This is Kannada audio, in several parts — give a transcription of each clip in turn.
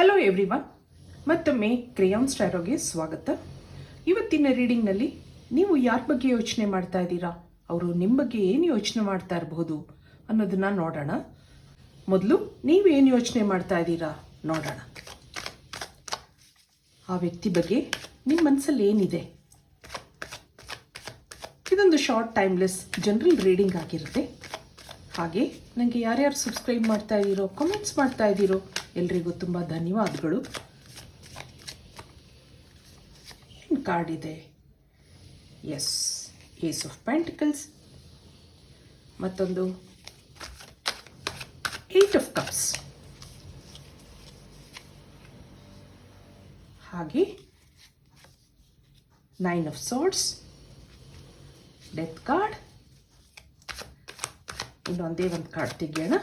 ಹಲೋ ಎವ್ರಿವನ್ ಮತ್ತೊಮ್ಮೆ ಕ್ರೇಯಾನ್ ಸ್ಟಾರೋಗೆ ಸ್ವಾಗತ. ಇವತ್ತಿನ ರೀಡಿಂಗ್ನಲ್ಲಿ ನೀವು ಯಾರ ಬಗ್ಗೆ ಯೋಚನೆ ಮಾಡ್ತಾ ಇದ್ದೀರಾ? ಅವರು ನಿಮ್ಮ ಬಗ್ಗೆ ಏನು ಯೋಚನೆ ಮಾಡ್ತಾ ಇರಬಹುದು ಅನ್ನೋದನ್ನ ನೋಡೋಣ. ಮೊದಲು ನೀವೇನು ಯೋಚನೆ ಮಾಡ್ತಾ ಇದ್ದೀರಾ? ನೋಡೋಣ. ಆ ವ್ಯಕ್ತಿ ಬಗ್ಗೆ ನಿಮ್ಮ ಮನಸ್ಸಲ್ಲಿ ಏನಿದೆ? ಇದೊಂದು ಶಾರ್ಟ್ ಟೈಮ್ಲೆಸ್ ಜನರಲ್ ರೀಡಿಂಗ್ ಆಗಿರುತ್ತೆ. ಹಾಗೆ ನನಗೆ ಯಾರ್ಯಾರು ಸಬ್ಸ್ಕ್ರೈಬ್ ಮಾಡ್ತಾ ಇದ್ದೀರೋ ಕಮೆಂಟ್ಸ್ ಮಾಡ್ತಾ ಇದ್ದೀರೋ, ಎಲ್ರಿಗೂ ತುಂಬ ಧನ್ಯವಾದಗಳು. ಏನು ಕಾರ್ಡ್ ಇದೆ? ಎಸ್ ಏಸ್ ಆಫ್ ಪ್ಯಾಂಟಿಕಲ್ಸ್ ಮತ್ತೊಂದು ಏಟ್ ಆಫ್ ಕಪ್ಸ್ ಹಾಗೆ nine of swords death card ಇನ್ನೊಂದೇ ಒಂದು ಕಾರ್ಡ್ ತೆಗಿಯೋಣ.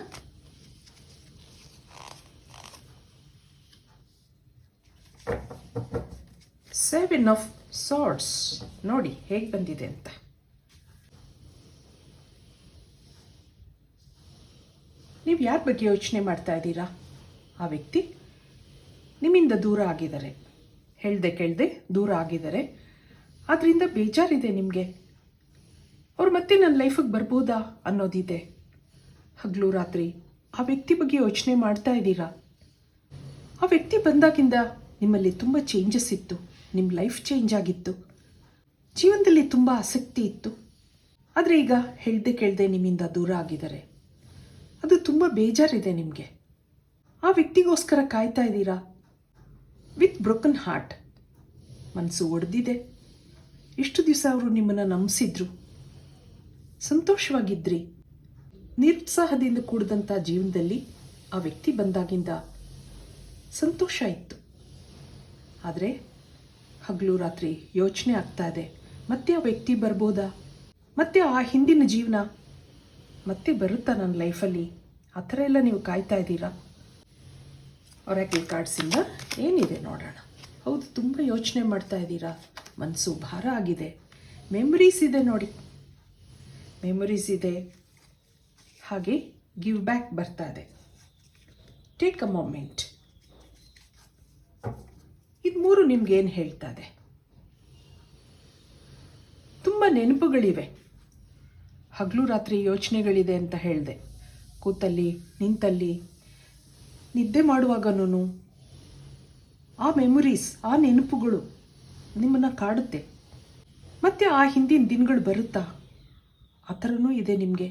ಸೆವೆನ್ ಆಫ್ ಸಾರ್ಟ್ಸ್ ನೋಡಿ, ಹೇಗೆ ಬಂದಿದೆ ಅಂತ. ನೀವು ಯಾರ ಬಗ್ಗೆ ಯೋಚನೆ ಮಾಡ್ತಾ ಇದ್ದೀರಾ? ಆ ವ್ಯಕ್ತಿ ನಿಮ್ಮಿಂದ ದೂರ ಆಗಿದ್ದಾರೆ. ಹೇಳ್ದೆ ಕೇಳ್ದೆ ದೂರ ಆಗಿದ್ದಾರೆ. ಅದರಿಂದ ಬೇಜಾರಿದೆ ನಿಮಗೆ. ಅವ್ರು ಮತ್ತೆ ನನ್ನ ಲೈಫಿಗೆ ಬರ್ಬೋದಾ ಅನ್ನೋದಿದೆ. ಹಗಲು ರಾತ್ರಿ, ಆ ವ್ಯಕ್ತಿ ಬಗ್ಗೆ ಯೋಚನೆ ಮಾಡ್ತಾ ಇದ್ದೀರಾ? ಆ ವ್ಯಕ್ತಿ ಬಂದಾಗಿಂದ ನಿಮ್ಮಲ್ಲಿ ತುಂಬ ಚೇಂಜಸ್ ಇತ್ತು ನಿಮ್ಮ ಲೈಫ್ ಚೇಂಜ್ ಆಗಿತ್ತು. ಜೀವನದಲ್ಲಿ ತುಂಬ ಆಸಕ್ತಿ ಇತ್ತು. ಆದರೆ ಈಗ ಹೇಳ್ದೆ ಕೇಳ್ದೆ ನಿಮ್ಮಿಂದ ದೂರ ಆಗಿದ್ದಾರೆ. ಅದು ತುಂಬ ಬೇಜಾರಿದೆ ನಿಮಗೆ. ಆ ವ್ಯಕ್ತಿಗೋಸ್ಕರ ಕಾಯ್ತಾ ಇದ್ದೀರಾ? ವಿತ್ ಬ್ರೋಕನ್ ಹಾರ್ಟ್ ಮನಸ್ಸು ಒಡೆದಿದೆ. ಇಷ್ಟು ದಿವಸ ಅವರು ನಿಮ್ಮನ್ನು ನಂಬಿಸಿದ್ರು. ಸಂತೋಷವಾಗಿದ್ರಿ. ನಿರುತ್ಸಾಹದಿಂದ ಕೂಡಿದಂಥ ಜೀವನದಲ್ಲಿ ಆ ವ್ಯಕ್ತಿ ಬಂದಾಗಿಂದ ಸಂತೋಷ ಇತ್ತು. ಆದರೆ ಹಗಲು ರಾತ್ರಿ ಯೋಚನೆ ಆಗ್ತಾ ಇದೆ. ಮತ್ತೆ ಆ ವ್ಯಕ್ತಿ ಬರ್ಬೋದಾ? ಮತ್ತೆ ಆ ಹಿಂದಿನ ಜೀವನ? ಮತ್ತೆ ಬರುತ್ತಾ ನನ್ನ ಲೈಫಲ್ಲಿ? ಆ ಥರ ಎಲ್ಲ ನೀವು ಕಾಯ್ತಾ ಇದ್ದೀರಾ? ಒರಾಕಲ್ ಕಾರ್ಡ್ಸಿಂದ ಏನಿದೆ ನೋಡೋಣ. ಹೌದು, ತುಂಬ ಯೋಚನೆ ಮಾಡ್ತಾ ಇದ್ದೀರಾ. ಮನಸ್ಸು ಭಾರ ಆಗಿದೆ. ಮೆಮ್ರೀಸ್ ಇದೆ ನೋಡಿ. ಮೆಮೊರೀಸ್ ಇದೆ. ಹಾಗೆ ಗಿವ್ ಬ್ಯಾಕ್ ಬರ್ತಾ ಇದೆ. ಟೇಕ್ ಅ ಮೊಮೆಂಟ್ ಇದು ಮೂರು ನಿಮ್ಗೆ ಏನು ಹೇಳ್ತಾ ಇದೆ? ತುಂಬ ನೆನಪುಗಳಿವೆ. ಹಗಲು ರಾತ್ರಿ ಯೋಚನೆಗಳಿದೆ ಅಂತ ಹೇಳಿದೆ. ಕೂತಲ್ಲಿ, ನಿಂತಲ್ಲಿ, ನಿದ್ದೆ ಮಾಡುವಾಗನೂ ಆ ಮೆಮೊರೀಸ್ ಆ ನೆನಪುಗಳು ನಿಮ್ಮನ್ನು ಕಾಡುತ್ತೆ. ಮತ್ತೆ ಆ ಹಿಂದಿನ ದಿನಗಳು ಬರುತ್ತಾ? ಆ ಥರನೂ ಇದೆ ನಿಮಗೆ.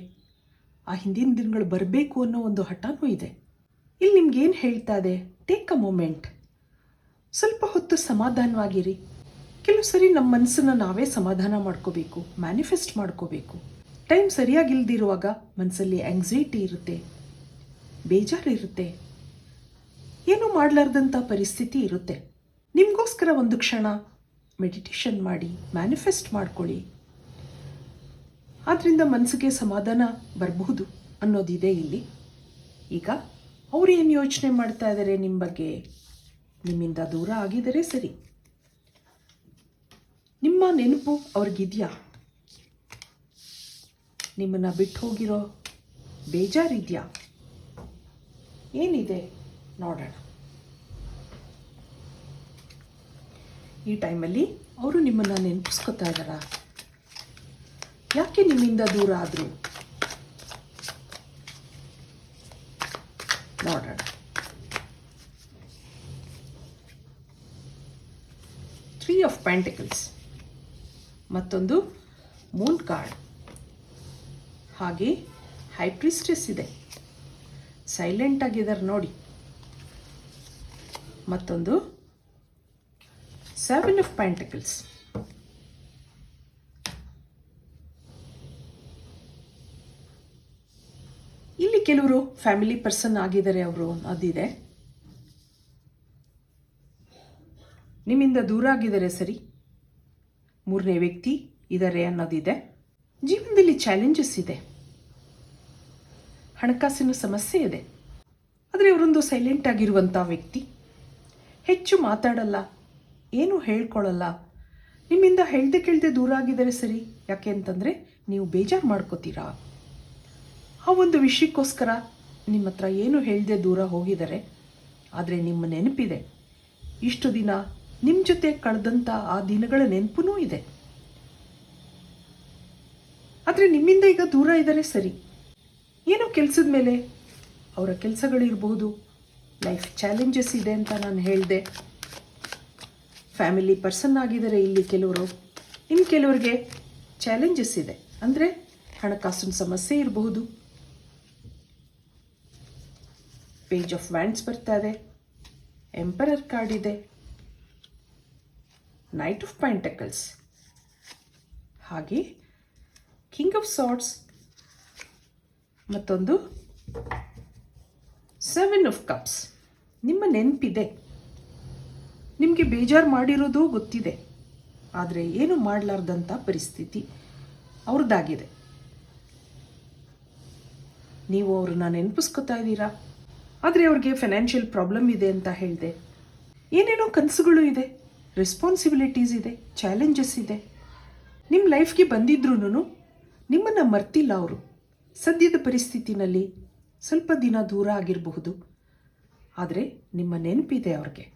ಆ ಹಿಂದಿನ ದಿನಗಳು ಬರಬೇಕು ಅನ್ನೋ ಒಂದು ಹಠನೂ ಇದೆ. ಇಲ್ಲಿ ನಿಮ್ಗೆ ಏನು ಹೇಳ್ತಾ ಇದೆ? ಟೇಕ್ ಅ ಮೂಮೆಂಟ್ ಸ್ವಲ್ಪ ಹೊತ್ತು ಸಮಾಧಾನವಾಗಿರಿ. ಕೆಲವು ಸರಿ ನಮ್ಮ ಮನಸ್ಸನ್ನು ನಾವೇ ಸಮಾಧಾನ ಮಾಡ್ಕೋಬೇಕು ಮ್ಯಾನಿಫೆಸ್ಟ್ ಮಾಡ್ಕೋಬೇಕು. ಟೈಮ್ ಸರಿಯಾಗಿಲ್ದಿರುವಾಗ ಮನಸ್ಸಲ್ಲಿ ಆಂಗ್ಸೈಟಿ ಇರುತ್ತೆ, ಬೇಜಾರು ಇರುತ್ತೆ. ಏನೂ ಮಾಡಲಾರ್ದಂಥ ಪರಿಸ್ಥಿತಿ ಇರುತ್ತೆ. ನಿಮಗೋಸ್ಕರ ಒಂದು ಕ್ಷಣ ಮೆಡಿಟೇಷನ್ ಮಾಡಿ ಮ್ಯಾನಿಫೆಸ್ಟ್ ಮಾಡ್ಕೊಳ್ಳಿ. ಆದ್ದರಿಂದ ಮನಸ್ಸಿಗೆ ಸಮಾಧಾನ ಬರಬಹುದು ಅನ್ನೋದಿದೆ ಇಲ್ಲಿ. ಈಗ ಅವ್ರು ಏನು ಯೋಚನೆ ಮಾಡ್ತಾ ಇದ್ದಾರೆ ನಿಮ್ಮ ಬಗ್ಗೆ? ನಿಮ್ಮಿಂದ ದೂರ ಆಗಿದರೆ ಸರಿ. ನಿಮ್ಮ ನೆನಪು ಅವ್ರಿಗಿದೆಯಾ? ನಿಮ್ಮನ್ನು ಬಿಟ್ಟು ಹೋಗಿರೋ ಬೇಜಾರಿದೆಯಾ? ಏನಿದೆ ನೋಡೋಣ. ಈ ಟೈಮಲ್ಲಿ ಅವರು ನಿಮ್ಮನ್ನು ನೆನಪಿಸ್ಕೊತಾ ಇದ್ದಾರಾ? ಯಾಕೆ ನಿಮ್ಮಿಂದ ದೂರ ಆದರು? ನೋಡೋಣ. ತ್ರೀ ಆಫ್ ಪ್ಯಾಂಟಿಕಲ್ಸ್ ಮತ್ತೊಂದು ಮೂನ್ ಕಾರ್ಡ್ ಹಾಗೆ ಹೈಪ್ರಿಸ್ಟೆಸ್ ಇದೆ. ಸೈಲೆಂಟ್ ಆಗಿದ್ದಾರೆ ನೋಡಿ. ಮತ್ತೊಂದು ಸೆವೆನ್ ಆಫ್ ಪ್ಯಾಂಟಿಕಲ್ಸ್ ಕೆಲವರು ಫ್ಯಾಮಿಲಿ ಪರ್ಸನ್ ಆಗಿದ್ದಾರೆ ಅವರು, ಅದಿದೆ. ನಿಮ್ಮಿಂದ ದೂರ ಆಗಿದ್ದಾರೆ ಸರಿ? ಮೂರನೇ ವ್ಯಕ್ತಿ ಇದ್ದಾರೆ ಅನ್ನೋದಿದೆ. ಜೀವನದಲ್ಲಿ ಚಾಲೆಂಜಸ್ ಇದೆ. ಹಣಕಾಸಿನ ಸಮಸ್ಯೆ ಇದೆ. ಆದರೆ ಅವರೊಂದು ಸೈಲೆಂಟ್ ಆಗಿರುವಂಥ ವ್ಯಕ್ತಿ. ಹೆಚ್ಚು ಮಾತಾಡಲ್ಲ, ಏನು ಹೇಳ್ಕೊಳ್ಳಲ್ಲ ನಿಮ್ಮಿಂದ ಹೇಳ್ದೆ ಕೇಳ್ದೆ ದೂರ ಆಗಿದ್ದಾರೆ ಸರಿ? ಯಾಕೆ ಅಂತಂದರೆ ನೀವು ಬೇಜಾರು ಮಾಡ್ಕೋತೀರಾ? ಆ ಒಂದು ವಿಷಯಕ್ಕೋಸ್ಕರ ನಿಮ್ಮ ಹತ್ರ ಏನು ಹೇಳದೆ ದೂರ ಹೋಗಿದ್ದಾರೆ, ಆದರೆ ನಿಮ್ಮ ನೆನಪಿದೆ. ಇಷ್ಟು ದಿನ ನಿಮ್ಮ ಜೊತೆ ಕಳೆದಂಥ ಆ ದಿನಗಳ ನೆನಪೂ ಇದೆ. ಆದರೆ ನಿಮ್ಮಿಂದ ಈಗ ದೂರ ಇದ್ದಾರೆ ಸರಿ. ಏನೋ ಕೆಲಸದ ಮೇಲೆ ಅವರ ಕೆಲಸಗಳಿರ್ಬೋದು ಲೈಫ್ ಚಾಲೆಂಜಸ್ ಇದೆ ಅಂತ ನಾನು ಹೇಳಿದೆ. ಫ್ಯಾಮಿಲಿ ಪರ್ಸನ್ ಆಗಿದ್ದಾರೆ ಇಲ್ಲಿ ಕೆಲವರು. ಇನ್ನು ಕೆಲವರಿಗೆ ಚಾಲೆಂಜಸ್ ಇದೆ. ಅಂದರೆ ಹಣಕಾಸಿನ ಸಮಸ್ಯೆ ಇರಬಹುದು ಪೇಜ್ ಆಫ್ ವ್ಯಾಂಡ್ಸ್ ಬರ್ತಾ ಇದೆ ಎಂಪರರ್ ಕಾರ್ಡ್ ಇದೆ. ನೈಟ್ ಆಫ್ ಪ್ಯಾಂಟಕಲ್ಸ್ ಹಾಗೆ ಕಿಂಗ್ ಆಫ್ ಸಾಟ್ಸ್ ಮತ್ತೊಂದು ಸೆವೆನ್ ಆಫ್ ಕಪ್ಸ್ ನಿಮ್ಮ ನೆನಪಿದೆ. ನಿಮಗೆ ಬೇಜಾರು ಮಾಡಿರೋದು ಗೊತ್ತಿದೆ. ಆದರೆ ಏನು ಮಾಡಲಾರ್ದಂಥ ಪರಿಸ್ಥಿತಿ ಅವ್ರದ್ದಾಗಿದೆ. ನೀವು ಅವ್ರನ್ನ ನೆನಪಿಸ್ಕೊತಾ ಇದ್ದೀರಾ? ಆದರೆ ಅವ್ರಿಗೆ ಫೈನಾನ್ಷಿಯಲ್ ಪ್ರಾಬ್ಲಮ್ ಇದೆ ಅಂತ ಹೇಳಿದೆ. ಏನೇನೋ ಕನಸುಗಳು ಇದೆ ರೆಸ್ಪಾನ್ಸಿಬಿಲಿಟೀಸ್ ಇದೆ ಚಾಲೆಂಜಸ್ ಇದೆ. ನಿಮ್ಮ ಲೈಫ್ಗೆ ಬಂದಿದ್ರೂ ನಿಮ್ಮನ್ನು ಮರ್ತಿಲ್ಲ ಅವರು. ಸದ್ಯದ ಪರಿಸ್ಥಿತಿನಲ್ಲಿ ಸ್ವಲ್ಪ ದಿನ ದೂರ ಆಗಿರಬಹುದು. ಆದರೆ ನಿಮ್ಮ ನೆನಪಿದೆ ಅವ್ರಿಗೆ.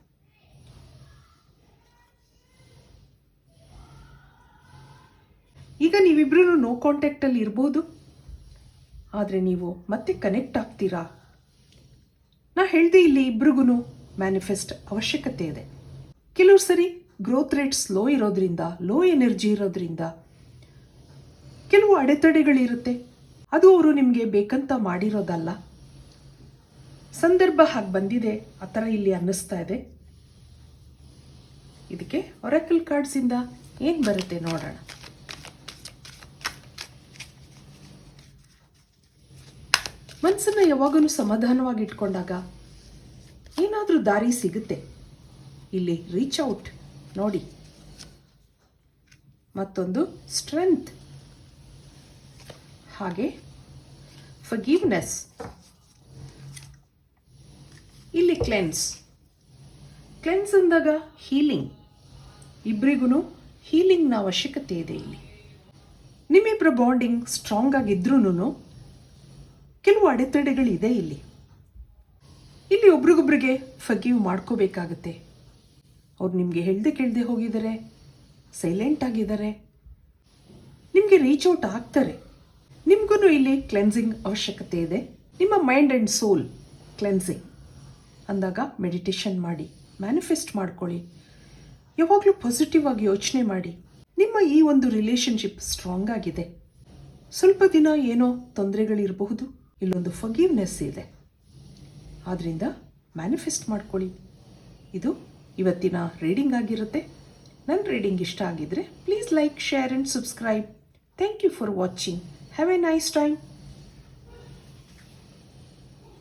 ಈಗ ನೀವಿಬ್ಬರೂ ನೋ ಕಾಂಟ್ಯಾಕ್ಟಲ್ಲಿ ಇರ್ಬೋದು. ಆದರೆ ನೀವು ಮತ್ತೆ ಕನೆಕ್ಟ್ ಆಗ್ತೀರಾ? ನಾ ಹೇಳ್ದೆ ಇಲ್ಲಿ ಇಬ್ರಿಗೂ ಮ್ಯಾನಿಫೆಸ್ಟ್ ಅವಶ್ಯಕತೆ ಇದೆ. ಕೆಲವು ಸರಿ ಗ್ರೋತ್ ರೇಟ್ ಸ್ಲೋ ಇರೋದ್ರಿಂದ ಲೋ ಎನರ್ಜಿ ಇರೋದ್ರಿಂದ ಕೆಲವು ಅಡೆತಡೆಗಳಿರುತ್ತೆ. ಅದು ಅವರು ನಿಮಗೆ ಬೇಕಂತ ಮಾಡಿರೋದಲ್ಲ. ಸಂದರ್ಭ ಹಾಗೆ ಬಂದಿದೆ, ಆ ಥರ ಇಲ್ಲಿ ಅನ್ನಿಸ್ತಾ ಇದೆ. ಇದಕ್ಕೆ ಒರಕಲ್ ಕಾರ್ಡ್ಸಿಂದ ಏನು ಬರುತ್ತೆ ನೋಡೋಣ. ಮನಸ್ಸನ್ನು ಯಾವಾಗಲೂ ಸಮಾಧಾನವಾಗಿ ಇಟ್ಕೊಂಡಾಗ ಏನಾದರೂ ದಾರಿ ಸಿಗುತ್ತೆ. ಇಲ್ಲಿ ರೀಚ್ ಔಟ್ ನೋಡಿ. ಮತ್ತೊಂದು ಸ್ಟ್ರೆಂತ್ ಹಾಗೆ ಫಗೀವ್ನೆಸ್ ಇಲ್ಲಿ ಕ್ಲೆನ್ಸ್ ಕ್ಲೆನ್ಸ್ ಅಂದಾಗ ಹೀಲಿಂಗ್ ಇಬ್ಬರಿಗೂ ಹೀಲಿಂಗ್ನ ಅವಶ್ಯಕತೆ ಇದೆ ಇಲ್ಲಿ. ನಿಮ್ಮಿಬ್ಬರ ಬಾಂಡಿಂಗ್ ಸ್ಟ್ರಾಂಗ್ ಆಗಿದ್ರೂ ಕೆಲವು ಅಡೆತಡೆಗಳಿದೆ ಇಲ್ಲಿ. ಇಲ್ಲಿ ಒಬ್ರಿಗೊಬ್ರಿಗೆ ಫಗೀವ್ ಮಾಡ್ಕೋಬೇಕಾಗತ್ತೆ. ಅವ್ರು ನಿಮಗೆ ಹೇಳ್ದೆ ಕೇಳದೆ ಹೋಗಿದ್ದಾರೆ ಸೈಲೆಂಟ್ ಆಗಿದ್ದಾರೆ. ನಿಮಗೆ ರೀಚ್ ಔಟ್ ಆಗ್ತಾರೆ. ನಿಮಗೂ ಇಲ್ಲಿ ಕ್ಲೆನ್ಸಿಂಗ್ ಅವಶ್ಯಕತೆ ಇದೆ. ನಿಮ್ಮ ಮೈಂಡ್ ಆ್ಯಂಡ್ ಸೋಲ್ ಕ್ಲೆನ್ಸಿಂಗ್ ಅಂದಾಗ ಮೆಡಿಟೇಷನ್ ಮಾಡಿ ಮ್ಯಾನಿಫೆಸ್ಟ್ ಮಾಡ್ಕೊಳ್ಳಿ. ಯಾವಾಗಲೂ ಪಾಸಿಟಿವ್ ಆಗಿ ಯೋಚನೆ ಮಾಡಿ. ನಿಮ್ಮ ಈ ಒಂದು ರಿಲೇಷನ್ಶಿಪ್ ಸ್ಟ್ರಾಂಗ್ ಆಗಿದೆ. ಸ್ವಲ್ಪ ದಿನ ಏನೋ ತೊಂದರೆಗಳಿರಬಹುದು. ಇಲ್ಲೊಂದು ಫಗೀವ್ನೆಸ್ ಇದೆ. ಆದ್ದರಿಂದ ಮ್ಯಾನಿಫೆಸ್ಟ್ ಮಾಡ್ಕೊಳ್ಳಿ. ಇದು ಇವತ್ತಿನ ರೀಡಿಂಗ್ ಆಗಿರುತ್ತೆ. ನನ್ನ ರೀಡಿಂಗ್ ಇಷ್ಟ ಆಗಿದ್ದರೆ please like share and subscribe thank you for watching have a nice time